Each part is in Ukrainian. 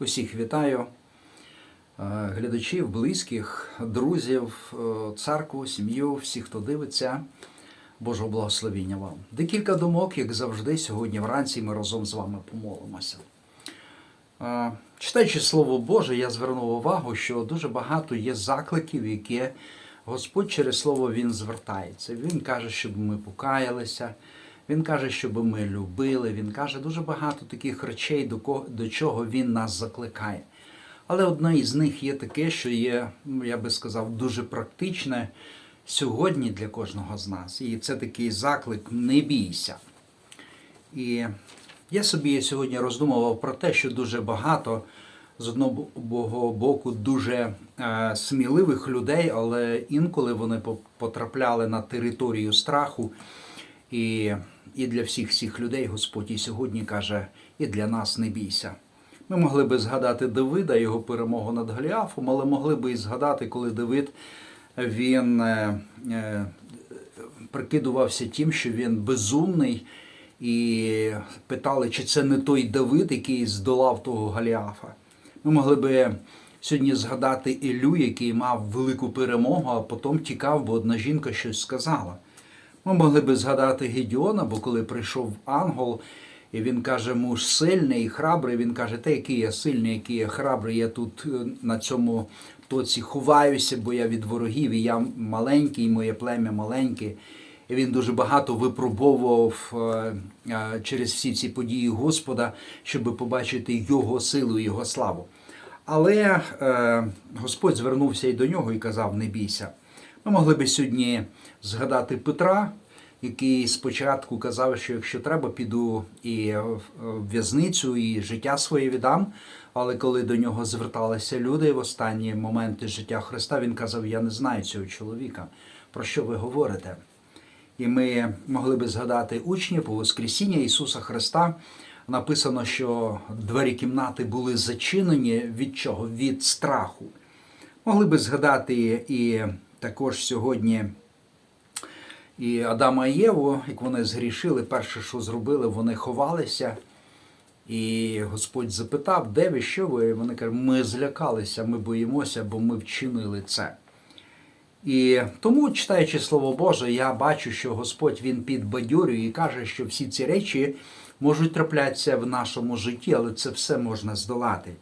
Усіх вітаю, е, глядачів, близьких, друзів, е, церкву, сім'ю, всіх, хто дивиться. Божого благословіння вам. Декілька думок, як завжди, сьогодні вранці ми разом з вами помолимося. Е, Читаючи Слово Боже, я звернув увагу, що дуже багато є закликів, які Господь через Слово Він звертається. Він каже, щоб ми покаялися, Він каже, щоб ми любили, Він каже дуже багато таких речей, до, кого, до чого Він нас закликає. Але одна із них є таке, що є, я би сказав, дуже практичне сьогодні для кожного з нас. І це такий заклик не бійся. І я собі сьогодні роздумував про те, що дуже багато з одного боку дуже е, сміливих людей, але інколи вони потрапляли на територію страху. І, і для всіх всіх людей Господь і сьогодні каже, і для нас не бійся. Ми могли би згадати Давида, його перемогу над Голіафом, але могли би і згадати, коли Давид він е, е, прикидувався тим, що він безумний, і питали, чи це не той Давид, який здолав того Голіафа. Ми могли би сьогодні згадати Ілю, який мав велику перемогу, а потім тікав, бо одна жінка щось сказала. Ми могли би згадати Гедіона, бо коли прийшов ангел, і він каже, муж сильний і храбрий, він каже, те, який я сильний, який я храбрий, я тут е, на цьому тоці ховаюся, бо я від ворогів, і я маленький, і моє плем'я маленьке. І він дуже багато випробовував е, е, через всі ці події Господа, щоб побачити його силу, його славу. Але Господь звернувся і до нього і казав: не бійся. Ми могли би сьогодні згадати Петра, який спочатку казав, що якщо треба, піду і в в'язницю, і життя своє віддам. Але коли до нього зверталися люди в останні моменти життя Христа, він казав: Я не знаю цього чоловіка. Про що ви говорите? І ми могли би згадати учнів по Воскресіння Ісуса Христа. Написано, що двері кімнати були зачинені від чого? Від страху. Могли би згадати і також сьогодні і Адама і Єву, як вони згрішили, перше, що зробили, вони ховалися. І Господь запитав, де ви, що ви? І вони кажуть, ми злякалися, ми боїмося, бо ми вчинили це. І тому, читаючи Слово Боже, я бачу, що Господь Він підбадьорює і каже, що всі ці речі можуть траплятися в нашому житті, але це все можна здолати.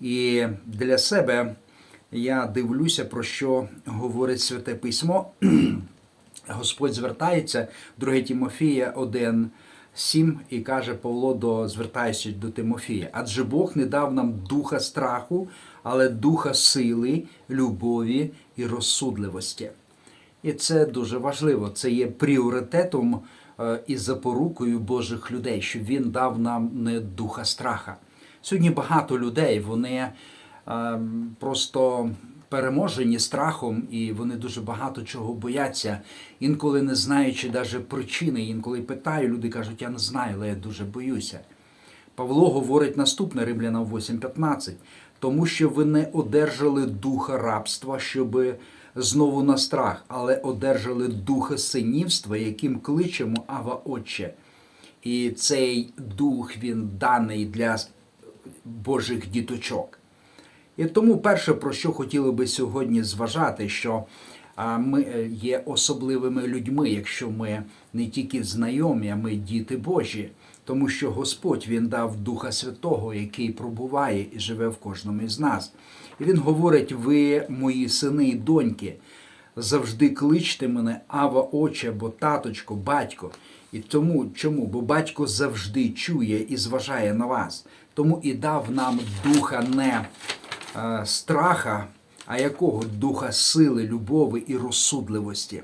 І для себе я дивлюся, про що говорить Святе Письмо. Господь звертається, 2 Тимофія 1, 7, і каже Павло, до, звертаючись до Тимофія. Адже Бог не дав нам духа страху, але духа сили, любові і розсудливості. І це дуже важливо. Це є пріоритетом е, і запорукою Божих людей, що Він дав нам не духа страха. Сьогодні багато людей вони е, просто переможені страхом, і вони дуже багато чого бояться, інколи не знаючи навіть причини. Інколи питаю, люди кажуть, я не знаю, але я дуже боюся. Павло говорить наступне Римлянам 8.15, тому що ви не одержали духа рабства, щоб знову на страх, але одержали духа синівства, яким кличемо Ава Отче. І цей дух він даний для Божих діточок. І тому перше, про що хотіли би сьогодні зважати, що ми е, є особливими людьми, якщо ми не тільки знайомі, а ми діти Божі, тому що Господь Він дав Духа Святого, який пробуває і живе в кожному із нас. І Він говорить: ви, мої сини і доньки, завжди кличте мене Ава Отче, або таточко, батько. І тому чому? Бо батько завжди чує і зважає на вас. Тому і дав нам духа не страха, а якого духа сили, любові і розсудливості.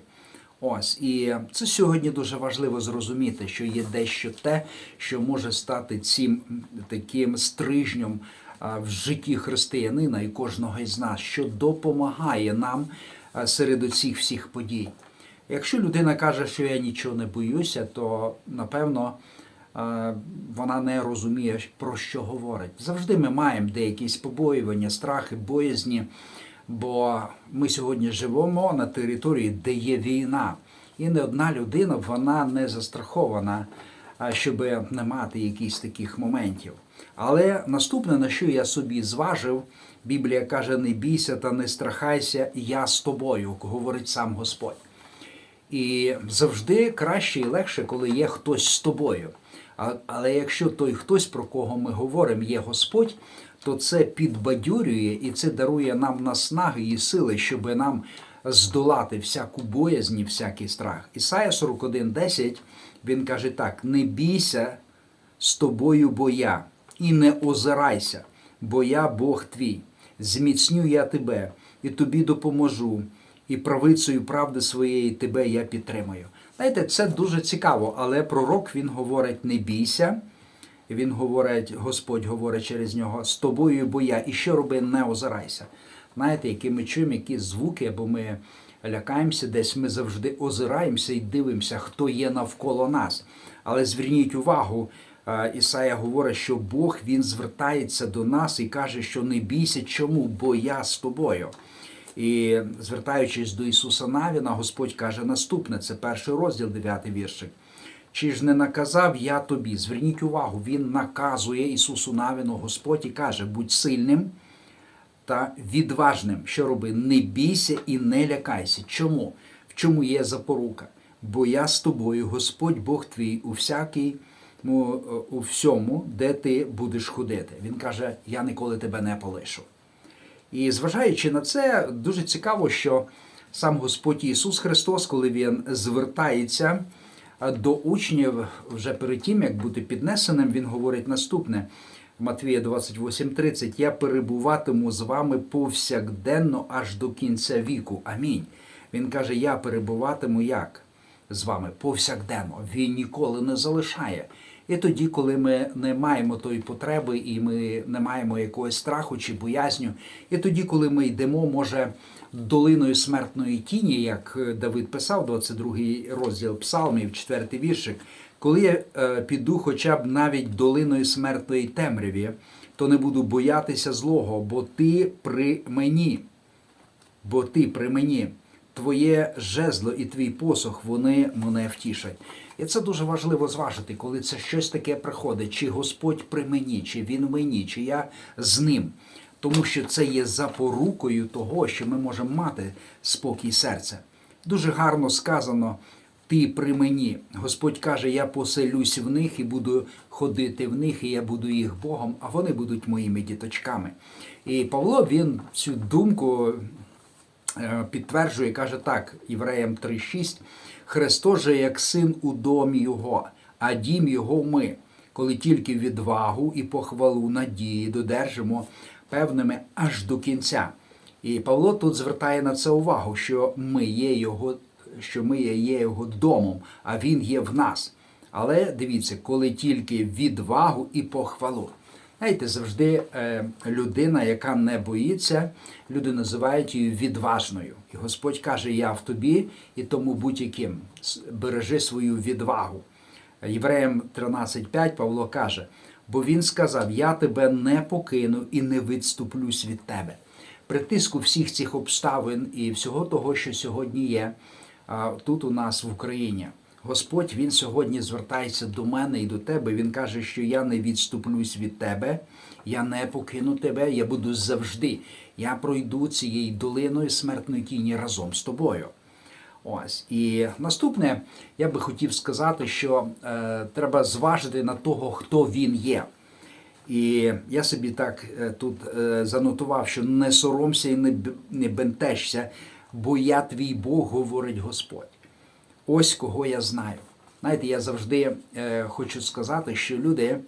Ось і це сьогодні дуже важливо зрозуміти, що є дещо те, що може стати цим таким стрижнем в житті християнина і кожного із нас, що допомагає нам серед усіх всіх подій. Якщо людина каже, що я нічого не боюся, то напевно е, вона не розуміє, про що говорить. Завжди ми маємо деякісь побоювання, страхи, боязні, бо ми сьогодні живемо на території, де є війна. І не одна людина вона не застрахована, щоб не мати якісь таких моментів. Але наступне, на що я собі зважив, Біблія каже: не бійся та не страхайся, я з тобою, говорить сам Господь. І завжди краще і легше, коли є хтось з тобою. Але якщо той хтось, про кого ми говоримо, є Господь, то це підбадьорює і це дарує нам наснаги і сили, щоб нам здолати всяку боязнь і всякий страх. Ісая 41.10, він каже так: не бійся з тобою, бо я, і не озирайся, бо я Бог твій. Зміцню я тебе, і тобі допоможу, і правицею правди своєї тебе я підтримаю. Знаєте, це дуже цікаво, але пророк він говорить: не бійся. Він говорить, Господь говорить через нього з тобою, бо я. І що роби, не озирайся. Знаєте, які ми чуємо, які звуки, або ми лякаємося десь, ми завжди озираємося і дивимося, хто є навколо нас. Але зверніть увагу, е, Ісая говорить, що Бог він звертається до нас і каже, що не бійся, чому? Бо я з тобою. І звертаючись до Ісуса Навіна, Господь каже наступне: це перший розділ, дев'ятий віршик. Чи ж не наказав я тобі? Зверніть увагу, Він наказує Ісусу Навіну, Господь і каже: будь сильним та відважним. Що роби? Не бійся і не лякайся. Чому? В чому є запорука? Бо я з тобою, Господь Бог твій, у всякій. ну, У всьому, де ти будеш ходити. Він каже: Я ніколи тебе не полишу. І зважаючи на це, дуже цікаво, що сам Господь Ісус Христос, коли Він звертається до учнів вже перед тим, як бути піднесеним, Він говорить наступне. Матвія 28:30 Я перебуватиму з вами повсякденно аж до кінця віку. Амінь. Він каже: Я перебуватиму як? З вами повсякденно. Він ніколи не залишає. І тоді, коли ми не маємо тої потреби, і ми не маємо якогось страху чи боязню, і тоді, коли ми йдемо, може, долиною смертної тіні, як Давид писав, 22 розділ Псалмів, 4 віршик, коли я е, піду хоча б навіть долиною смертної темряві, то не буду боятися злого, бо ти при мені, бо ти при мені. Твоє жезло і твій посох вони мене втішать. І це дуже важливо зважити, коли це щось таке приходить, чи Господь при мені, чи Він мені, чи я з ним. Тому що це є запорукою того, що ми можемо мати спокій серця. Дуже гарно сказано. Ти при мені. Господь каже, я поселюсь в них і буду ходити в них, і я буду їх Богом, а вони будуть моїми діточками. І Павло він цю думку підтверджує, каже так, Євреям 3.6, Христос же як син у домі Його, а дім Його ми, коли тільки відвагу і похвалу надії додержимо певними аж до кінця. І Павло тут звертає на це увагу, що ми є Його, що ми є Його домом, а Він є в нас. Але дивіться, коли тільки відвагу і похвалу. Знаєте, завжди е, людина, яка не боїться, люди називають її відважною. І Господь каже: Я в тобі, і тому будь-яким бережи свою відвагу. Євреям 13.5 Павло каже: бо він сказав: Я тебе не покину і не відступлюсь від тебе. При тиску всіх цих обставин і всього того, що сьогодні є тут у нас в Україні. Господь Він сьогодні звертається до мене і до тебе. Він каже, що я не відступлюсь від тебе, я не покину тебе, я буду завжди. Я пройду цією долиною смертної тіні разом з тобою. Ось і наступне, я би хотів сказати, що е, треба зважити на того, хто він є. І я собі так е, тут е, занотував, що не соромся і не, не бентежся, бо я твій Бог, говорить Господь. Ось кого я знаю. Знаєте, я завжди е, хочу сказати, що люди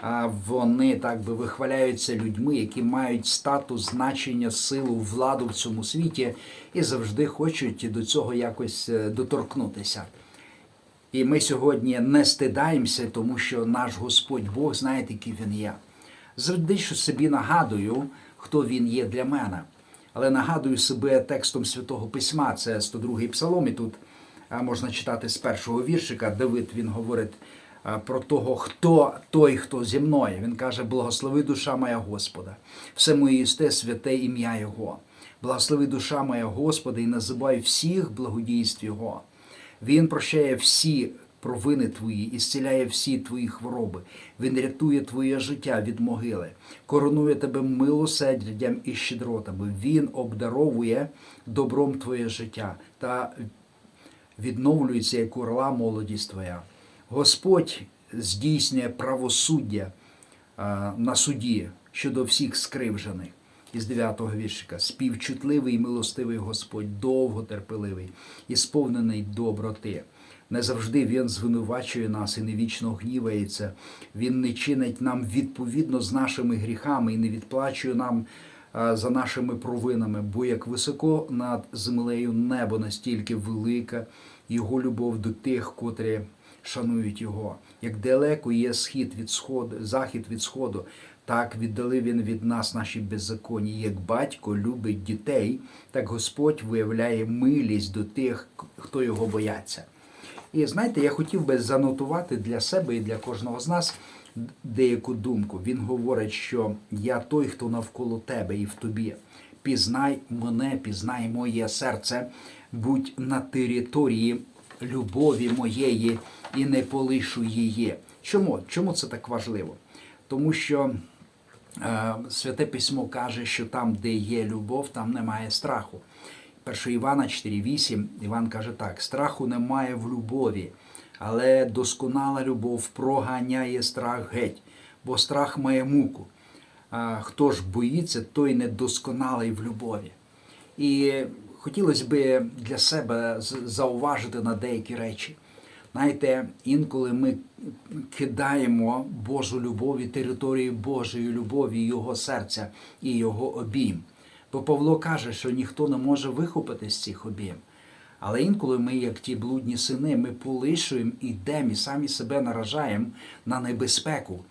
а, вони так би вихваляються людьми, які мають статус, значення, силу, владу в цьому світі, і завжди хочуть до цього якось е, доторкнутися. І ми сьогодні не стидаємося, тому що наш Господь Бог знає, який він є. Завжди що собі нагадую, хто він є для мене. Але нагадую себе текстом Святого Письма, це 102-й псалом, і тут можна читати з першого віршика. Давид він говорить про того, хто той, хто зі мною. Він каже: Благослови душа моя Господа, все моє істе святе ім'я Його. Благослови душа моя Господа і називай всіх благодійств Його. Він прощає всі провини твої і зціляє всі твої хвороби. Він рятує твоє життя від могили, коронує тебе милосердям і щедротами. Він обдаровує добром твоє життя та відновлюється як орла молодість твоя. Господь здійснює правосуддя на суді щодо всіх скривжених. Із 9-го віршика. Співчутливий і милостивий Господь, довготерпеливий і сповнений доброти. Не завжди Він звинувачує нас і не вічно гнівається. Він не чинить нам відповідно з нашими гріхами і не відплачує нам за нашими провинами, бо як високо над землею небо настільки велика його любов до тих, котрі шанують його. Як далеко є схід від сходу, захід від сходу, так віддали він від нас наші беззаконні. Як батько любить дітей, так Господь виявляє милість до тих, хто його бояться. І знаєте, я хотів би занотувати для себе і для кожного з нас деяку думку. Він говорить, що я той, хто навколо тебе і в тобі. Пізнай мене, пізнай моє серце, будь на території любові моєї і не полишу її. Чому? Чому це так важливо? Тому що е, Святе Письмо каже, що там, де є любов, там немає страху. 1 Івана 4,8 Іван каже так: страху немає в любові, але досконала любов проганяє страх геть, бо страх має муку. Хто ж боїться, той недосконалий в любові. І хотілося б для себе зауважити на деякі речі. Знаєте, інколи ми кидаємо Божу любов і територію Божої любові, Його серця і Його обійм. Бо Павло каже, що ніхто не може вихопити з цих обійм. Але інколи ми, як ті блудні сини, ми полишуємо, ідемо і самі себе наражаємо на небезпеку.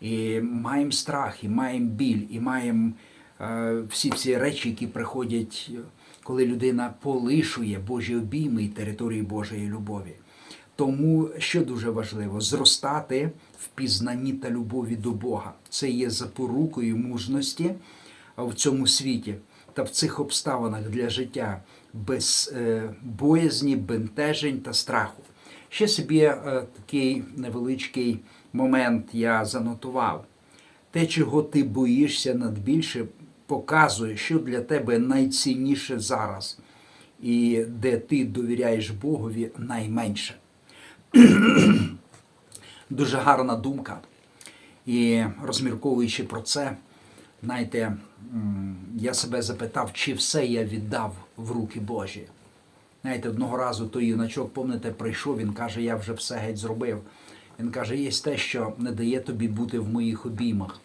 І маємо страх, і маємо біль, і маємо е, всі ці речі, які приходять, коли людина полишує Божі обійми і території Божої любові. Тому що дуже важливо зростати в пізнанні та любові до Бога. Це є запорукою мужності в цьому світі та в цих обставинах для життя без е, боязні, бентежень та страху. Ще собі е, такий невеличкий момент я занотував. Те, чого ти боїшся надбільше, показує, що для тебе найцінніше зараз, і де ти довіряєш Богові найменше. Дуже гарна думка. І розмірковуючи про це, знаєте, я себе запитав, чи все я віддав в руки Божі. Знаєте, одного разу той юначок, помните, прийшов, він каже, я вже все геть зробив. Він каже, є те, що не дає тобі бути в моїх обіймах.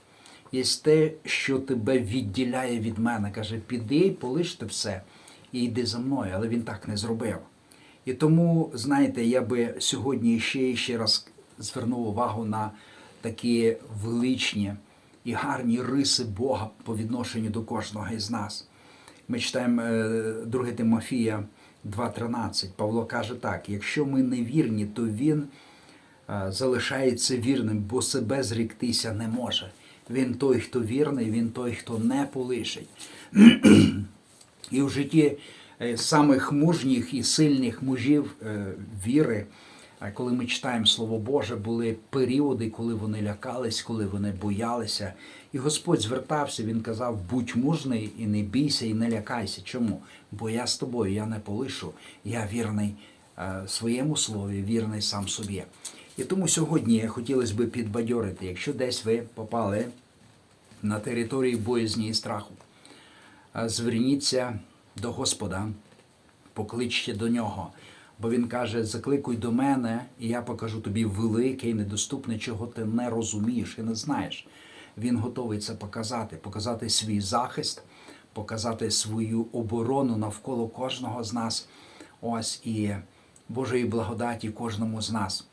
Є те, що тебе відділяє від мене. Каже, піди, полиште все і йди за мною. Але він так не зробив. І тому, знаєте, я би сьогодні ще і ще раз звернув увагу на такі величні і гарні риси Бога по відношенню до кожного із нас. Ми читаємо е, 2 Тимофія 2.13. Павло каже так: якщо ми не вірні, то він е, залишається вірним, бо себе зріктися не може. Він той, хто вірний, він той, хто не полишить. І в житті е, самих мужніх і сильних мужів е, віри, е, коли ми читаємо Слово Боже, були періоди, коли вони лякались, коли вони боялися. І Господь звертався, Він казав: будь мужний і не бійся, і не лякайся. Чому? Бо я з тобою, я не полишу, я вірний е, своєму слові, вірний сам собі. І тому сьогодні хотілося б підбадьорити, якщо десь ви попали на території боязні і страху, зверніться до Господа, покличте до нього. Бо він каже: закликуй до мене, і я покажу тобі велике і недоступне, чого ти не розумієш і не знаєш. Він готовий це показати, показати свій захист, показати свою оборону навколо кожного з нас. Ось і Божої благодаті кожному з нас,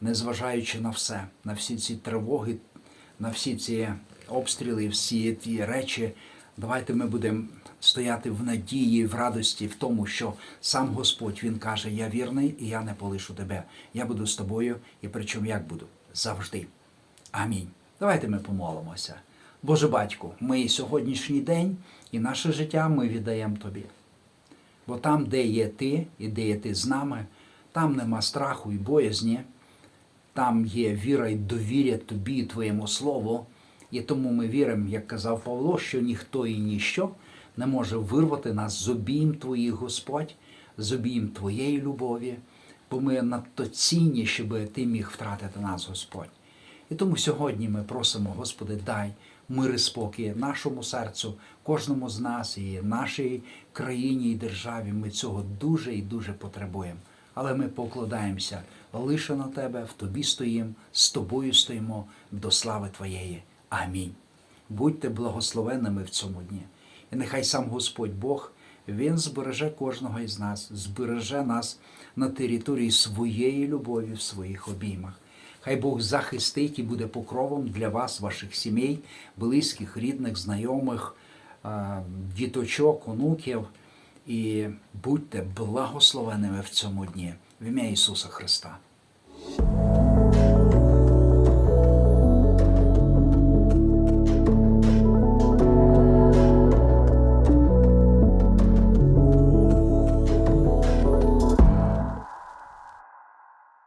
незважаючи на все, на всі ці тривоги, на всі ці обстріли, всі ті речі. Давайте ми будемо стояти в надії, в радості, в тому, що сам Господь Він каже: Я вірний і я не полишу тебе. Я буду з тобою, і причому як буду завжди. Амінь. Давайте ми помолимося. Боже батьку, ми сьогоднішній день і наше життя ми віддаємо Тобі. Бо там, де є ти і де є ти з нами, Там нема страху і боязні, там є віра і довір'я тобі і твоєму слову. І тому ми віримо, як казав Павло, що ніхто і ніщо не може вирвати нас з обійм Твоїх, Господь, з обійм Твоєї любові, бо ми надто цінні, щоб Ти міг втратити нас, Господь. І тому сьогодні ми просимо, Господи, дай мир і спокій нашому серцю, кожному з нас і нашій країні і державі. Ми цього дуже і дуже потребуємо. Але ми покладаємося лише на Тебе, в Тобі стоїмо, з Тобою стоїмо до слави Твоєї. Амінь. Будьте благословенними в цьому дні. І нехай сам Господь Бог, Він збереже кожного із нас, збереже нас на території своєї любові в своїх обіймах. Хай Бог захистить і буде покровом для вас, ваших сімей, близьких, рідних, знайомих, діточок, онуків. І будьте благословеними в цьому дні в ім'я Ісуса Христа.